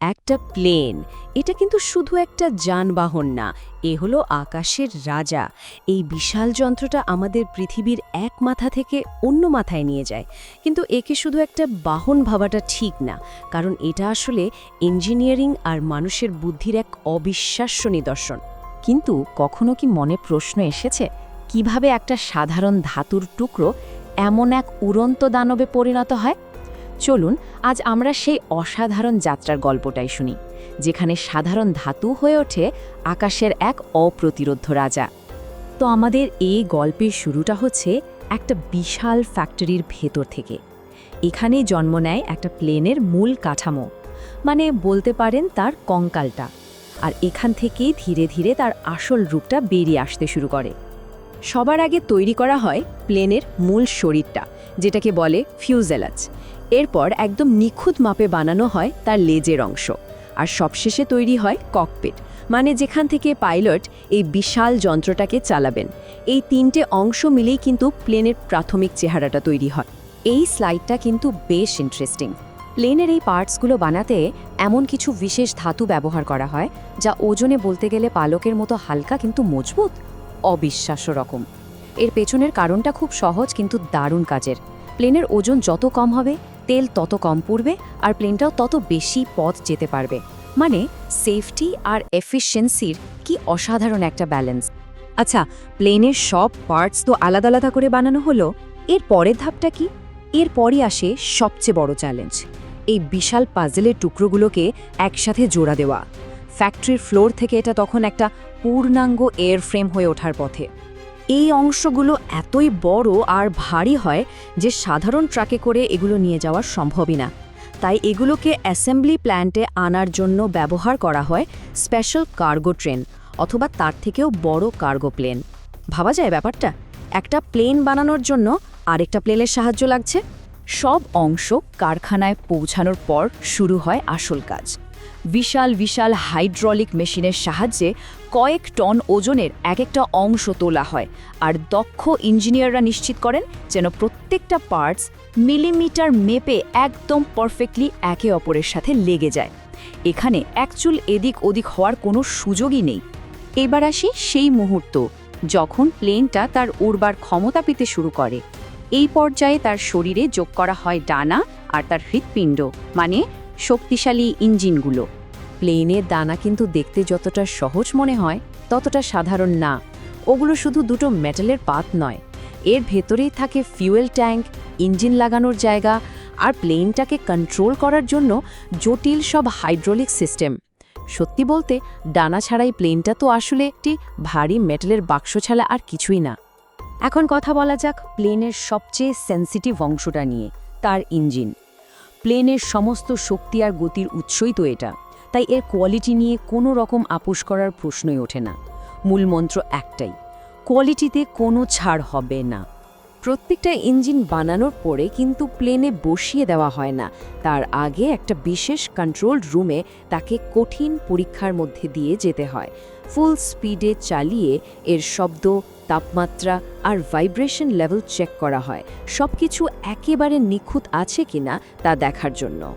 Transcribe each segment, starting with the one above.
একটা প্লেন। এটা কিন্তু শুধু একটা যানবাহন না, এ হলো আকাশের রাজা। এই বিশাল যন্ত্রটা আমাদের পৃথিবীর এক মাথা থেকে অন্য মাথায় নিয়ে যায়। কিন্তু একে শুধু একটা বাহন ভাবাটা ঠিক না, কারণ এটা আসলে ইঞ্জিনিয়ারিং আর মানুষের বুদ্ধির এক অবিশ্বাস্য নিদর্শন। কিন্তু কখনো কি মনে প্রশ্ন এসেছে, কীভাবে একটা সাধারণ ধাতুর টুকরো এমন এক উড়ন্ত দানবে পরিণত হয়? চলুন, আজ আমরা সেই অসাধারণ যাত্রার গল্পটাই শুনি, যেখানে সাধারণ ধাতু হয়ে ওঠে আকাশের এক অপ্রতিরোধ রাজা। তো আমাদের এই গল্পের শুরুটা হচ্ছে একটা বিশাল ফ্যাক্টরির ভেতর থেকে। এখানেই জন্ম নেয় একটা প্লেনের মূল কাঠামো মানে বলতে পারেন তার কঙ্কালটা, আর এখান থেকেই ধীরে ধীরে তার আসল রূপটা বেরিয়ে আসতে শুরু করে। সবার আগে তৈরি করা হয় প্লেনের মূল শরীরটা, যেটাকে বলে ফিউজেলাজ এরপর একদম নিখুঁত মাপে বানানো হয় তার লেজের অংশ। আর সবশেষে তৈরি হয় ককপিট মানে যেখান থেকে পাইলট এই বিশাল যন্ত্রটাকে চালাবেন। এই তিনটে অংশ মিলেই কিন্তু প্লেনের প্রাথমিক চেহারাটা তৈরি হয়। এই স্লাইডটা কিন্তু বেশ ইন্টারেস্টিং প্লেনের এই পার্টসগুলো বানাতে এমন কিছু বিশেষ ধাতু ব্যবহার করা হয়, যা ওজনে বলতে গেলে পালকের মতো হালকা কিন্তু মজবুত, অবিশ্বাস্য রকম। এর পেছনের কারণটা খুব সহজ কিন্তু দারুণ কাজের। প্লেনের ওজন যত কম হবে তেল তত কম পড়বে আর প্লেনটাও তত বেশি পথ যেতে পারবে। মানে সেফটি আর এফিসিয়েন্সির কি অসাধারণ একটা ব্যালেন্স আচ্ছা প্লেনের সব পার্টস তো আলাদা আলাদা করে বানানো হলো, এর পরের ধাপটা কি? এরপরই আসে সবচেয়ে বড় চ্যালেঞ্জ এই বিশাল পাজেলের টুকরোগুলোকে একসাথে জোড়া দেওয়া। ফ্যাক্টরির ফ্লোর থেকে এটা তখন একটা পূর্ণাঙ্গ এয়ার ফ্রেম হয়ে ওঠার পথে। এই অংশগুলো এতই বড় আর ভারী হয় যে সাধারণ ট্রাকে করে এগুলো নিয়ে যাওয়া সম্ভবই না। তাই এগুলোকে অ্যাসেম্বলি প্ল্যান্টে আনার জন্য ব্যবহার করা হয় স্পেশাল কার্গো ট্রেন অথবা তার থেকেও বড় কার্গো প্লেন। ভাবা যায় ব্যাপারটা? একটা প্লেন বানানোর জন্য আরেকটা প্লেনের সাহায্য লাগছে। সব অংশ কারখানায় পৌঁছানোর পর শুরু হয় আসল কাজ। বিশাল বিশাল হাইড্রলিক মেশিনের সাহায্যে কয়েক টন ওজনের এক একটা অংশ তোলা হয়। আর দক্ষ ইঞ্জিনিয়াররা নিশ্চিত করেন যেন প্রত্যেকটা পার্টস মিলিমিটার মেপে একদম পারফেক্টলি একে অপরের সাথে লেগে যায়। এখানে অ্যাকচুয়াল এদিক ওদিক হওয়ার কোনো সুযোগই নেই। এবার আসি সেই মুহূর্ত, যখন প্লেনটা তার উড়বার ক্ষমতা পেতে শুরু করে। এই পর্যায়ে তার শরীরে যোগ করা হয় ডানা আর তার হৃৎপিণ্ড মানে শক্তিশালী ইঞ্জিনগুলো। প্লেনের দানা কিন্তু দেখতে যতটা সহজ মনে হয়, ততটা সাধারণ না। ওগুলো শুধু দুটো মেটালের পাত নয়। এর ভেতরেই থাকে ফিউয়েল ট্যাঙ্ক, ইঞ্জিন লাগানোর জায়গা আর প্লেনটাকে কন্ট্রোল করার জন্য জটিল সব হাইড্রোলিক সিস্টেম। সত্যি বলতে ডানা ছাড়াই প্লেনটা তো আসলে একটি ভারী মেটালের বাক্স ছাড়া আর কিছুই না। এখন কথা বলা যাক প্লেনের সবচেয়ে সেন্সিটিভ অংশটা নিয়ে, তার ইঞ্জিন। প্লেনের সমস্ত শক্তি আর গতির উৎসই তো এটা। তাই এর কোয়ালিটি নিয়ে কোনো রকম আপোষ করার প্রশ্নই ওঠে না। মূল মন্ত্র একটাই কোয়ালিটিতে কোনো ছাড় হবে না। প্রত্যেকটা ইঞ্জিন বানানোর পরে কিন্তু প্লেনে বসিয়ে দেওয়া হয় না। তার আগে একটা বিশেষ কন্ট্রোল রুমে তাকে কঠিন পরীক্ষার মধ্যে দিয়ে যেতে হয়। ফুল স্পিডে চালিয়ে এর শব্দ, তাপমাত্রা আর ভাইব্রেশন লেভেল চেক করা হয়। সব কিছু একেবারে নিখুঁত আছে কিনা তা দেখার জন্য।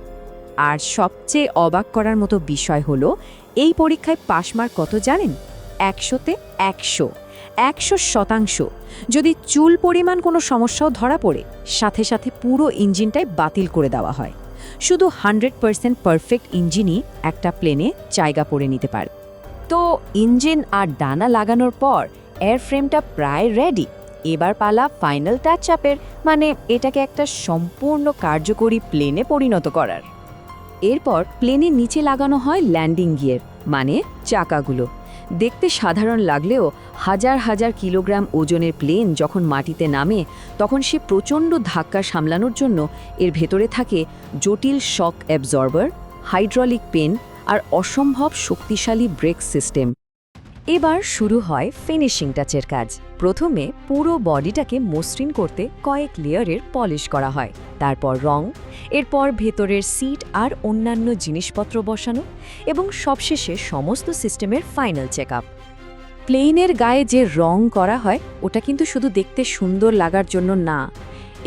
আর সবচেয়ে অবাক করার মতো বিষয় হলো, এই পরীক্ষায় পাশ মার্ক কত জানেন? একশোতে একশো। একশো শতাংশ। যদি চুল পরিমাণ কোনো সমস্যাও ধরা পড়ে, সাথে সাথে পুরো ইঞ্জিনটাই বাতিল করে দেওয়া হয়। শুধু হান্ড্রেড পারসেন্ট পারফেক্ট ইঞ্জিনই একটা প্লেনে জায়গা করে নিতে পারে। তো ইঞ্জিন আর ডানা লাগানোর পর এয়ারফ্রেমটা প্রায় রেডি এবার পালা ফাইনাল টাচ আপের মানে এটাকে একটা সম্পূর্ণ কার্যকরী প্লেনে পরিণত করার। এরপর প্লেনের নিচে লাগানো হয় ল্যান্ডিং গিয়ার মানে চাকাগুলো। দেখতে সাধারণ লাগলেও হাজার হাজার কিলোগ্রাম ওজনের প্লেন যখন মাটিতে নামে, তখন সে প্রচণ্ড ধাক্কা সামলানোর জন্য এর ভেতরে থাকে জটিল শক অ্যাবজর্বার, হাইড্রলিক পেন আর অসম্ভব শক্তিশালী ব্রেক সিস্টেম। এবার শুরু হয় ফিনিশিং টাচের কাজ। প্রথমে পুরো বডিটাকে মসৃণ করতে কয়েক লেয়ারের পলিশ করা হয়। তারপর রং, এরপর ভেতরের সিট আর অন্যান্য জিনিসপত্র বসানো এবং সবশেষে সমস্ত সিস্টেমের ফাইনাল চেক আপ প্লেনের গায়ে যে রং করা হয়, ওটা কিন্তু শুধু দেখতে সুন্দর লাগার জন্য না,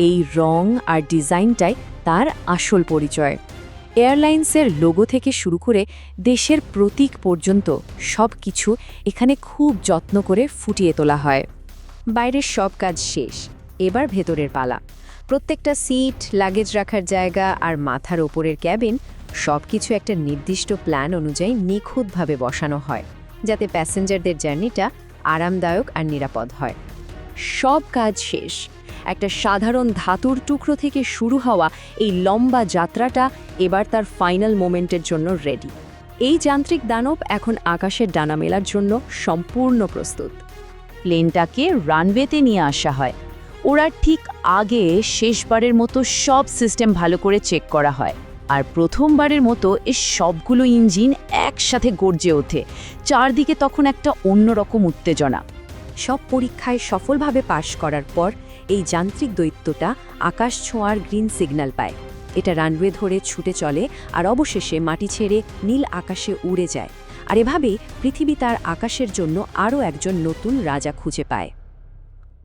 এই রং আর ডিজাইনটাই তার আসল পরিচয়। এয়ারলাইন্সের লোগো থেকে শুরু করে দেশের প্রতীক পর্যন্ত সব কিছু এখানে খুব যত্ন করে ফুটিয়ে তোলা হয়। বাইরের সব কাজ শেষ। এবার ভেতরের পালা। প্রত্যেকটা সিট, লাগেজ রাখার জায়গা আর মাথার ওপরের ক্যাবিন সব কিছু একটা নির্দিষ্ট প্ল্যান অনুযায়ী নিখুঁতভাবে বসানো হয়, যাতে প্যাসেঞ্জারদের জার্নিটা আরামদায়ক আর নিরাপদ হয়। সব কাজ শেষ। একটা সাধারণ ধাতুর টুকরো থেকে শুরু হওয়া এই লম্বা যাত্রাটা এবার তার ফাইনাল মোমেন্টের জন্য রেডি। এই যান্ত্রিক দানব এখন আকাশের ডানা মেলার জন্য সম্পূর্ণ প্রস্তুত। প্লেনটাকে রানওয়েতে নিয়ে আসা হয়। ওরা ঠিক আগে শেষবারের মতো সব সিস্টেম ভালো করে চেক করা হয়। আর প্রথমবারের মতো এ সবগুলো ইঞ্জিন একসাথে গর্জে ওঠে। চারদিকে তখন একটা অন্যরকম উত্তেজনা। সব পরীক্ষায় সফলভাবে পাশ করার পর এই যান্ত্রিক দৈত্যটা আকাশ ছোঁয়ার গ্রিন সিগন্যাল পায়। এটা রানওয়ে ধরে ছুটে চলে আর অবশেষে মাটি ছেড়ে নীল আকাশে উড়ে যায়। আর এভাবেই পৃথিবী তার আকাশের জন্য আরও একজন নতুন রাজা খুঁজে পায়।